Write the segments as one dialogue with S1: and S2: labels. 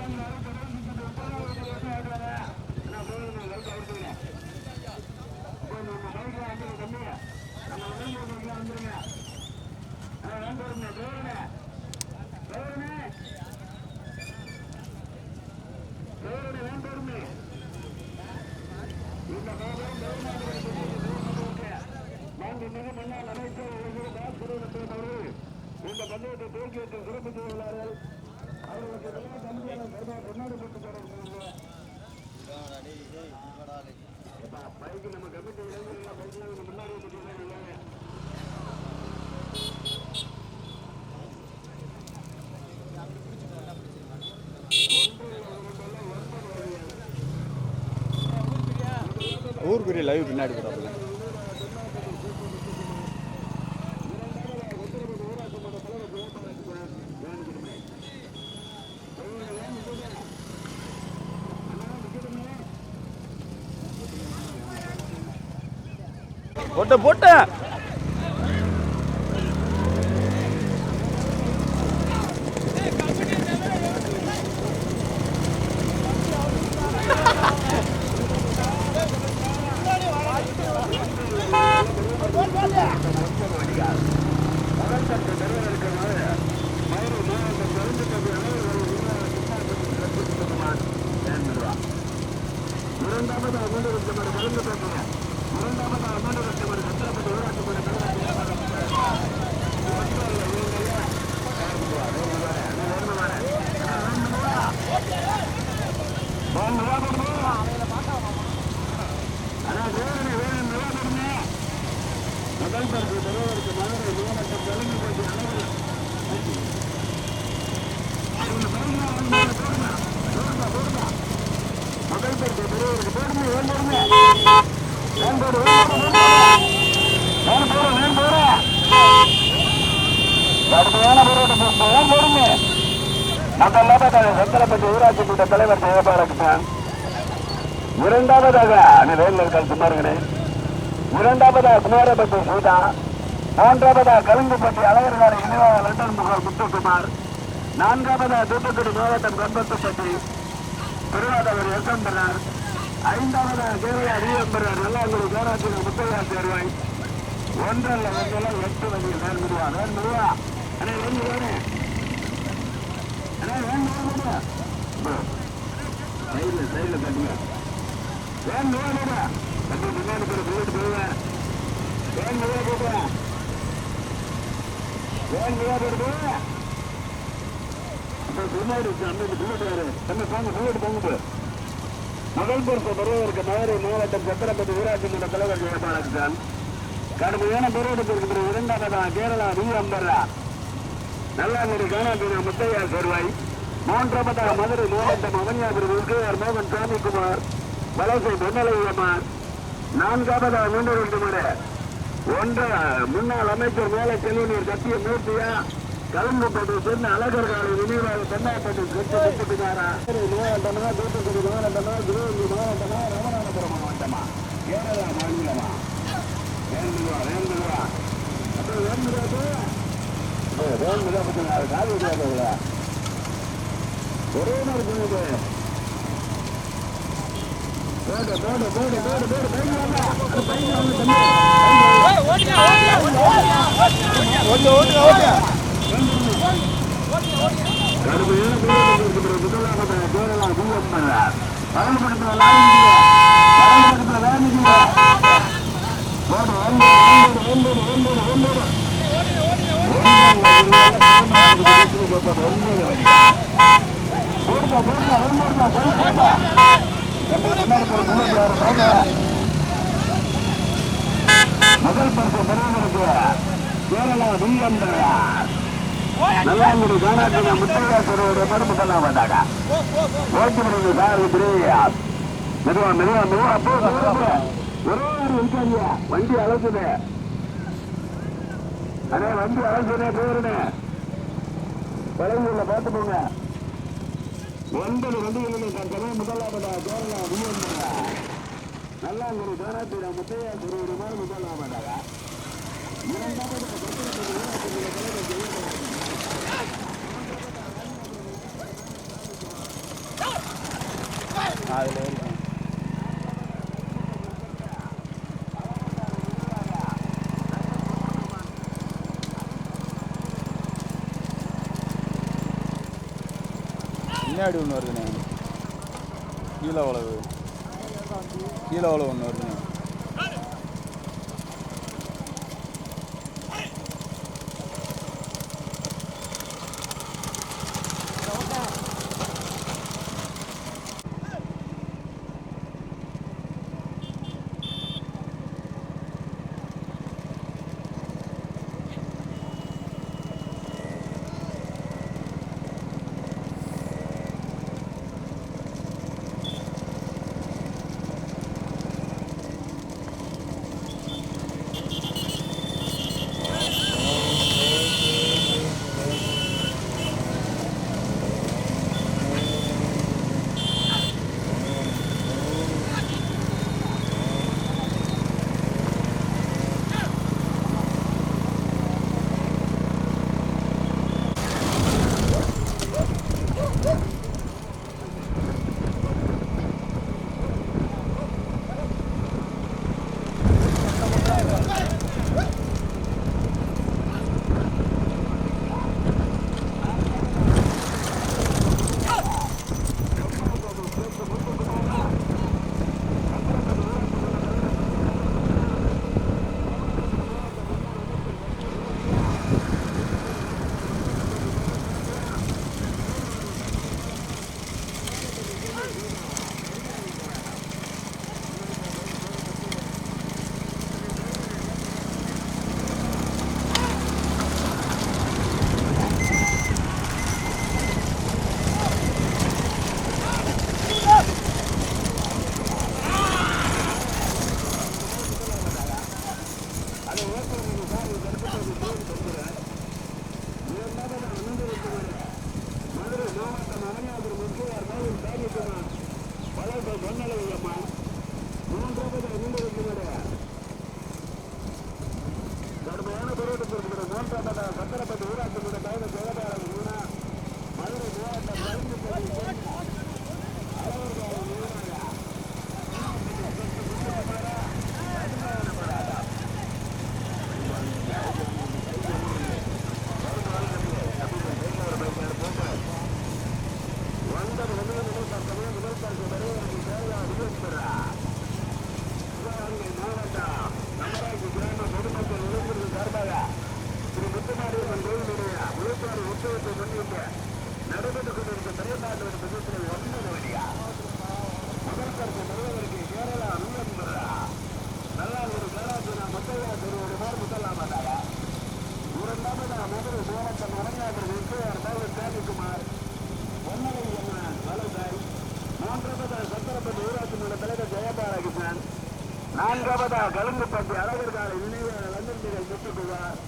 S1: இந்த
S2: ஊருக்குரிய லைவ் பின்னாடி போகிறாப்புல போட்ட போட்ட
S1: இரண்டாவது அமௌண்ட் லட்சம் கலந்து பேசுங்க இரண்டாவது அமௌண்ட் லட்சம் சத்திரப்பட்டு ஊராட்சி முதல் பரிசு பெறுவதற்கு மதுரை மாவட்டம் தெலுங்கு போட்டி அனைவரும் முதல் பரிசு பெறுவதற்கு போடுங்க ஏன் போடுங்க ஏன் போடு ஏன் போடு ஏன் போடு ஏன் போடு கடுமையான போராட்டம் ஏன் போடுங்க முதலாவதாக சத்திரப்பட்டி ஊராட்சி தலைவர் ஜெயபாலகிருஷ்ணன் இரண்டாவதாக அணி ரயில் இருக்கால் சுமாருங்கனே இரண்டாவதாக குமாரபட்டி சீதா. மூன்றாவதாக கலுங்குப்பட்டி அழகர்கார இணைவாக லண்டன் முகர் முத்துக்குமார். நான்காவதாக தூத்துக்குடி மாவட்டம் கம்பத்துப்பட்டி திருவாதவர் எசம்பரர் ஐந்தாவதாக கேரளா ரீஎம்பரர் நல்லாங்குடி பேராட்சி முத்தையா சேர்வாய் ஒன்றல்ல ஒன்றல்ல எட்டு வகையில் வேன் முருவா அண்ணே வேன் முருவானே அண்ணே வேன் முருவா சைடில் சைடில் கட்டுங்க வேன் முருவா கட்டி முன்னாடி புல்லட் வேன் முருவா போடுவேன் வேன் முருவா போடுவேன் பின்னாடி அந்த புல்லட் வேறு என்ன போங்க புல்லட் போங்க முதல் பொறுப்பு பெறுவதற்கு மதுரை மாவட்டம் சத்திரப்பட்டி ஊராட்சி மன்ற தலைவர் ஜெயபாலகிருஷ்ணன் கடுமையான போராட்டத்திற்கு பிறகு கேரளா நல்லாங்குடி காணாக்குடி முத்தையா சேர்வாய் மூன்றாவதாக மதுரை மாவட்டம் அவனியாபுரம் விஜயர் மோகன் சாமிக்குமார் வலசை பொன்னலையம்மார். நான்காவதாக மீண்டும் முறை. ஒன்ற முன்னாள் அமைச்சர் மேல செல்வனூர் கத்திய மூர்த்தியா கலந்துப்பட்டு சொன்ன அழகர் காலை நினைவாக தென்னாப்பட்டு சொத்து மாவட்டமா தூத்துக்குடி மாவட்டமா திருவள்ளூர் மாவட்டமா ராமநாதபுரம் மாவட்டமா? கேரளா மாநிலமா? வேண்டுவா வேண்டுவா அப்போ வேண்டுவா வேண்டுகிறா பத்தி காது விடாதவங்களா ஒரே நாள் பண்ணுது போடு போடு போடு போடு போடு பையன் வாங்க அது வாங்க தம்பி
S2: ஓட்டு ஓட்டு ஓட்டு
S1: கடுமையான வேலைங்க போடு ஒன்பது ஒன்பது ஒன்பது ஒன்பது முதல் பரிசு பெறுவதற்கு கேரளா பிஎம் நல்லாங்குடி காணாட்டின முத்தையாசரோட மறுப்பு சொல்ல மாட்டாங்க ஓட்டு முடியுது சார் பிரியா மெதுவா மெதுவா மெதுவா போ ஒரே ஒரு இருக்காங்க வண்டி அழைச்சுது அதே வண்டி அழைச்சுனே போயிருந்தேன் வளைவுல பார்த்து போங்க ஒன்பது வண்டிகளிலே கட்டவே முதலாவதாக கேரளா விமானமாக நல்லாங்குடி தேனாத்திர முத்தையா திருவிருமாறு முதலாவதாக இரண்டாவது
S2: அதில் பின்னாடி ஒன்று வருதுண்ணே. கீழே உழவு கீழே உழவு ஒன்று
S1: வருது இருக்கிற மூன்றாவது சத்திரப்பட்டு ஊராட்சியுடைய மாவட்டம் அரங்காபுரம் விஜயார் தலைவர் சாமிக்குமார் பொன்னலை அம்மன் வலதாய் மூன்றாவது சத்திரப்பட்டி ஊராட்சி மன்ற தலைவர் ஜெயபாலகிருஷ்ணன் நான்காவது கலுங்குப்பட்டி அழகர் நினைவாளர் லண்டன்கள் முத்துக்குமார்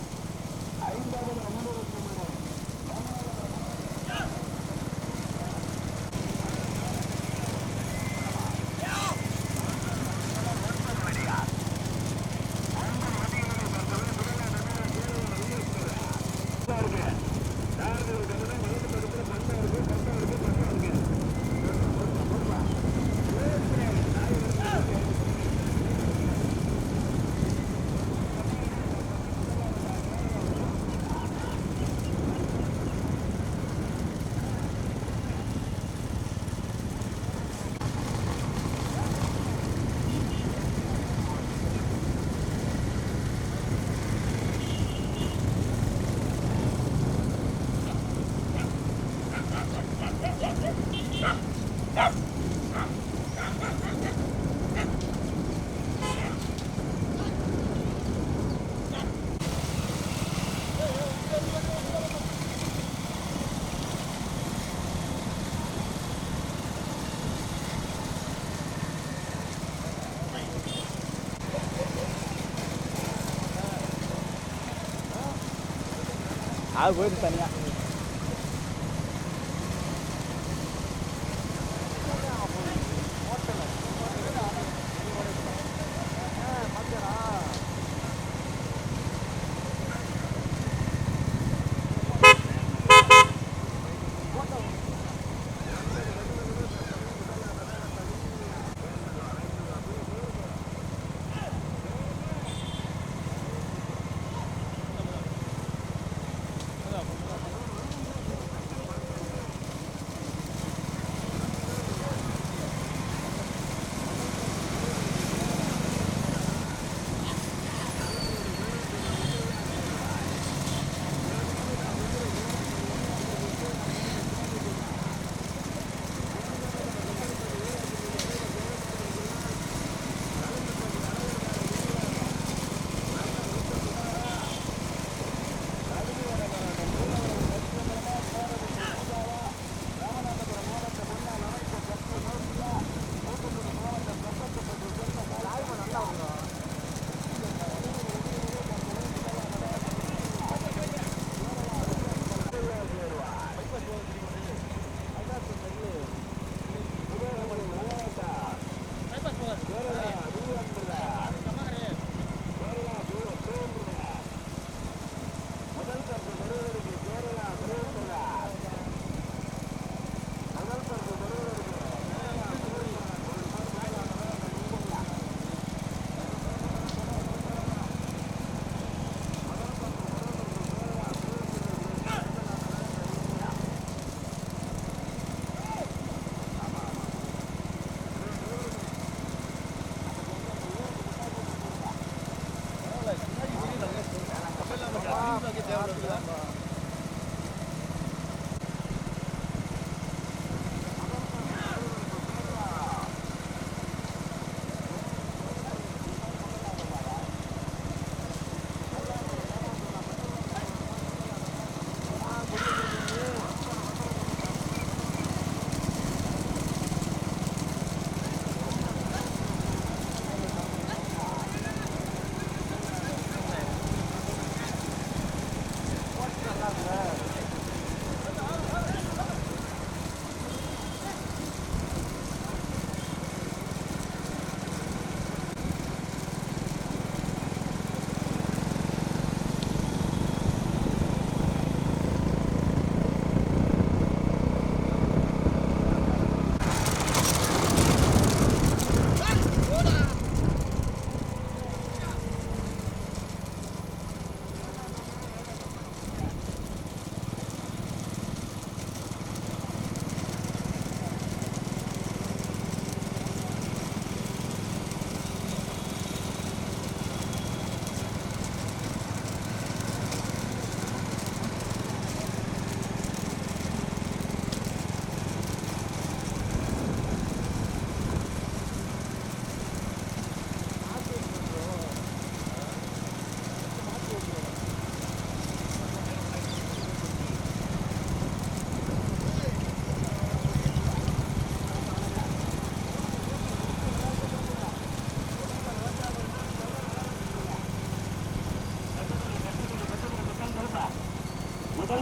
S2: அது போயிட்டு தனியாக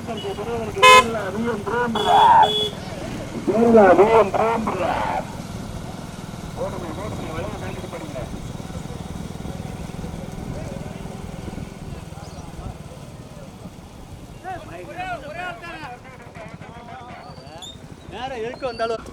S1: பரிசு பெறுவதற்கு கேரளா விஎம் பிரேம்புரார் கேரளா விஎம் பிரேம்புரார் ஓடுமை ஓடுமை வளைய வேண்டிட்டு படிங்க
S2: நேரம் எதுக்கு வந்தாலும்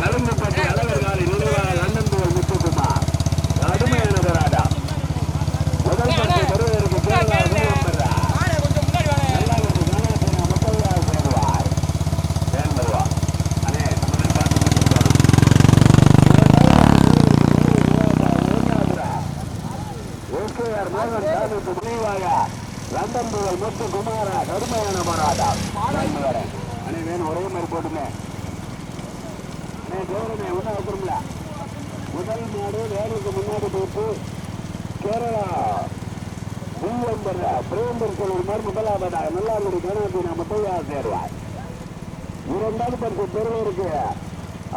S1: கரும்புப்பட்டி அழகர்காலி நினைவாக லண்டன் புகழ் முத்துக்குமார் கடுமையான போராட்டம் முதல் பரிசு பெறுவதற்கு கேரளா விஎம் பெறார் நல்லா இருக்கு கணேசன் முப்பதாயிரம் சேருவார் சேர்ந்துருவா அண்ணே நம்ம பார்த்து ஓகேஆர் மோகன் சாமிக்கு முனைவாக லண்டன் புகழ் முத்து குமாரா கடுமையான போராட்டம் அண்ணே வேணும் ஒரே மாதிரி போட்டுமே அண்ணே தேவரமே ஒன்றும் வைக்கிறோம்ல முதல் நாடு வேலைக்கு முன்னாடி போட்டு கேரளா பூவம்பர் பிரேம்பர் சொல்லுமார் முதலாவதாக நல்லாங்குடி கணபதி முத்தையா சேருவார். இரண்டாவது பரிசு பெறுவதற்கு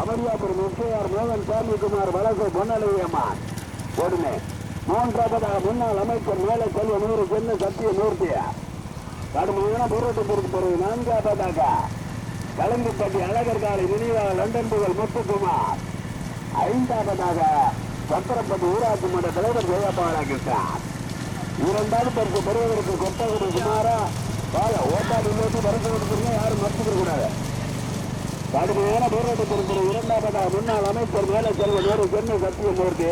S1: அமரியாபுரம் எஸ்கேஆர் மோகன் சாமிக்குமார் வழக்கு பொன்னலையம்மான் கொடுமை மூன்றாவதாக முன்னாள் அமைச்சர் மேலே செல்வ நூறு சென்னை சத்திய மூர்த்தி கடுமையான போராட்டத்திற்கு பிறகு நான்காவதாக கலங்குப்பட்டி அழகர் காலை நினைவாக லண்டன் புகழ் முத்துக்குமார். ஐந்தாவதாக சத்திரப்பட்டி ஊராட்சி மன்ற தலைவர் ஜெயபாலகிருஷ்ணன். இரண்டாவது பரிசு பெறுவதற்கு கொட்டகுடி குமாரா வாழ ஓட்டாடி நோக்கி பரிசு கொடுத்துருங்க யாரும் மறுத்துக்க கூடாது கடுமையான போராட்டத்திற்கு இரண்டாவதாக முன்னாள் அமைச்சர் மேல செல்வ நேரு சென்னை சத்தியமூர்த்தி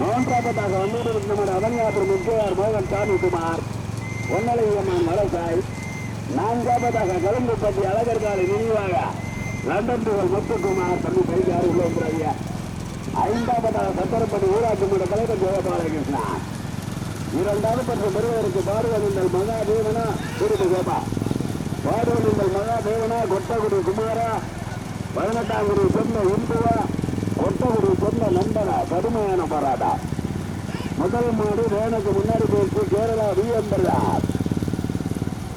S1: மூன்றாவதாக வந்தூரில் நம்முடைய அவனியாபுரம் எஸ்கேஆர் மோகன் சாமி சாமிக்குமார் பொன்னலையம்மன் மலசாய். நான்காவதாக கலந்துப்பட்டி அழகர் காலை நினைவாக லண்டன் புகழ் முத்துக்குமார் தம்பி பைக்காரு உள்ள வந்துறாங்க ஐந்தாவதாக சத்திரப்பட்டி ஊராட்சி மன்ற தலைவர் ஜெயபாலகிருஷ்ணன். இரண்டாவது பரிசு பெறுவதற்கு பாடுவதில் மகாதேவனா? விருது கோபா பாடுவதில் மகாதேவனா? கொட்டகுடி குமாரா? பதினெட்டாங்குடி சொன்ன இந்துவா? கொட்டகுடி சொன்ன நண்பனா? கடுமையான போராட்டம் முதல் மாடு வேனுக்கு முன்னாடி போயிட்டு கேரளா விஎம்பர்லார்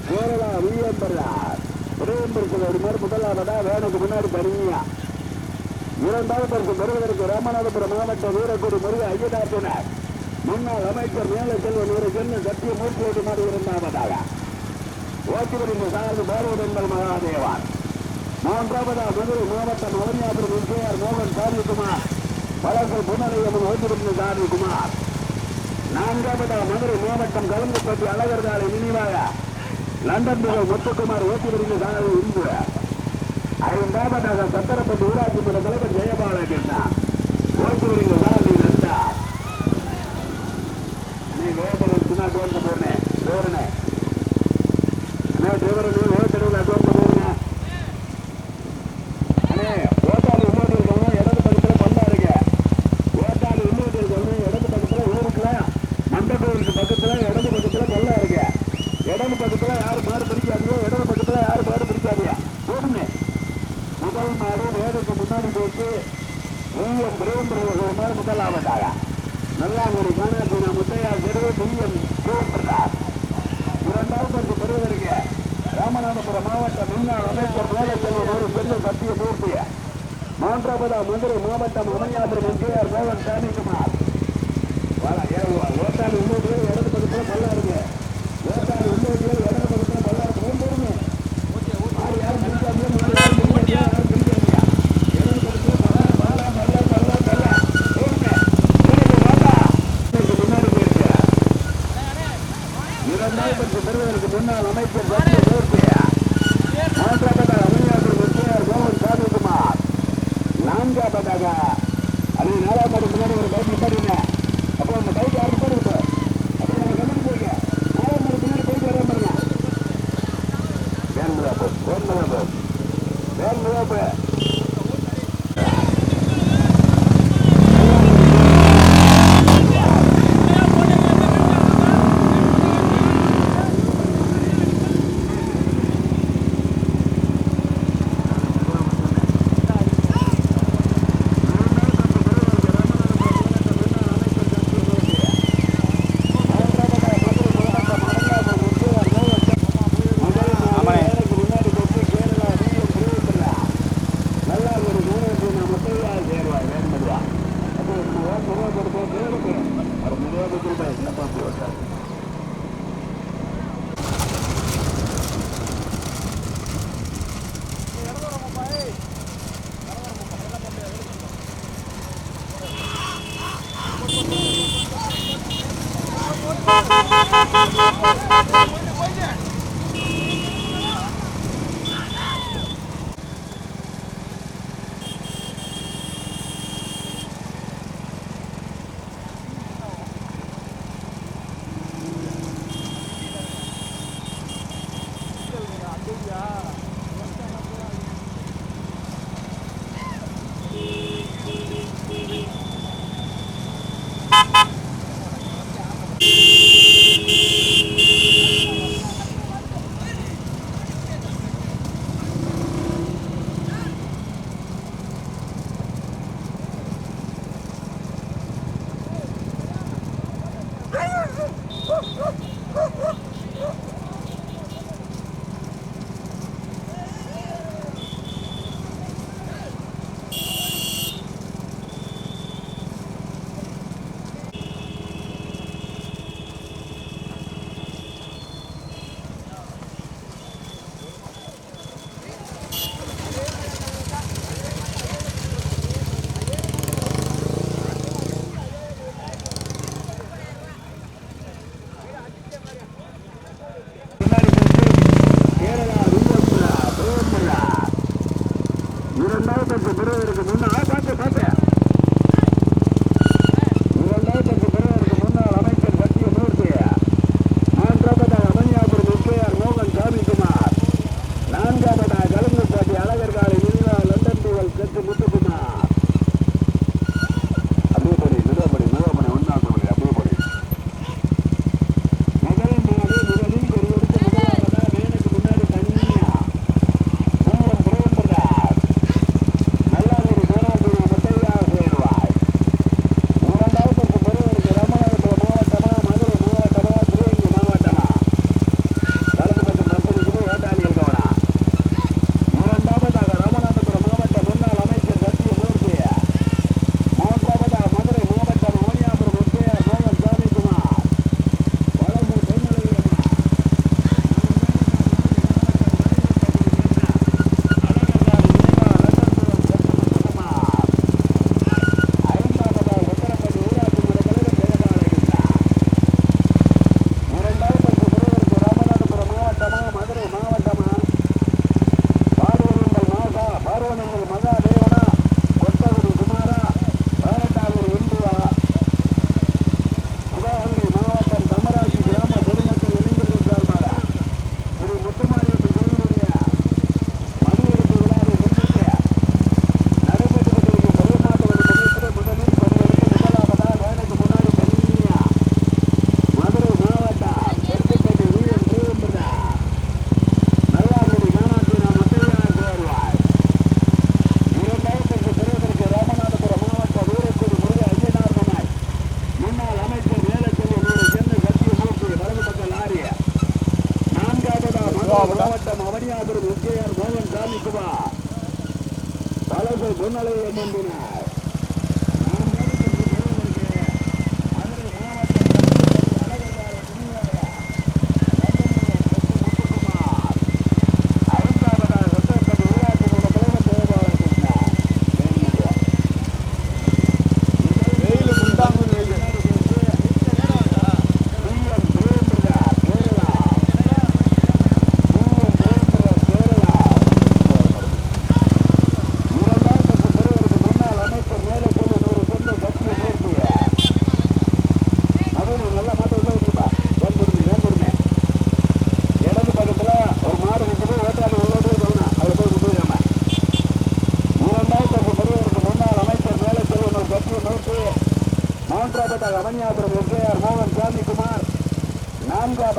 S1: கேரளா விஎம்பர்லார் பிரேம்பருக்கு ஒரு மாதிரி முதலாவதா வேனுக்கு முன்னாடி தனியா இரண்டாவது பரிசு பெறுவதற்கு ராமநாதபுரம் மாவட்ட வீரக்குடி முருக ஐயதாசனர் முன்னாள் அமைச்சர் மேல செல்வன் ஒரு சென்னை சத்தியமூர்த்தியோடு மாறி இரண்டாவதாக ஓட்டுநரின் சார்பு பாரவதங்கள் மகாதேவார் மூன்றாவதா மதுரை மாவட்டம் அவனியாபுரம் விஜயார் மோகன் சாமிக்குமார் வழக்கு புனரையம்மன் ஓட்டுநரின் சாமிக்குமார் நான்காவதா மதுரை மாவட்டம் கலந்துப்பட்டி அழகர்தாலை நினைவாக லண்டன் முதல் முத்துக்குமார் ஓட்டுநரின் சார்பு இந்து ஐந்தாவதாக சத்திரப்பட்டி ஊராட்சி மன்ற தலைவர் ஜெயபாலகிருஷ்ணன் ஓட்டுநரின் அண்ணே டிரைவர் மதுரை மாவட்டம் அமையாபுரம் எம்ஜிஆர் மோகன் சாமி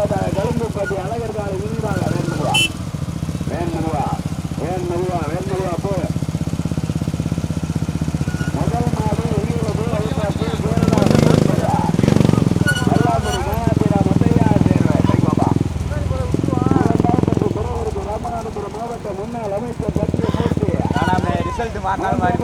S1: கரும்புப்பட்டி அழகர் காலை உண்டாக வேண்டுவா வேண்டுவா வேண்டுவா வேண்டுவா போ. முதல் மாடு உயிரோடு அமைச்சர் பற்றிய போட்டி ரிசல்ட் மாற்றாமல்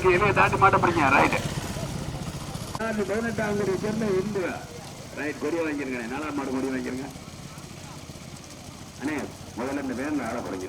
S1: இருக்கு. எழுபது தாண்டி மாட்ட பிடிங்க ரைட்டு பதினெட்டாம் கோடி சேர்ந்த இந்து ரைட் கொடி வாங்கிருங்க நாலாம் மாடு கொடி வாங்கிருங்க அண்ணே முதல்ல இந்த வேன் ஆட குறைஞ்சிருங்க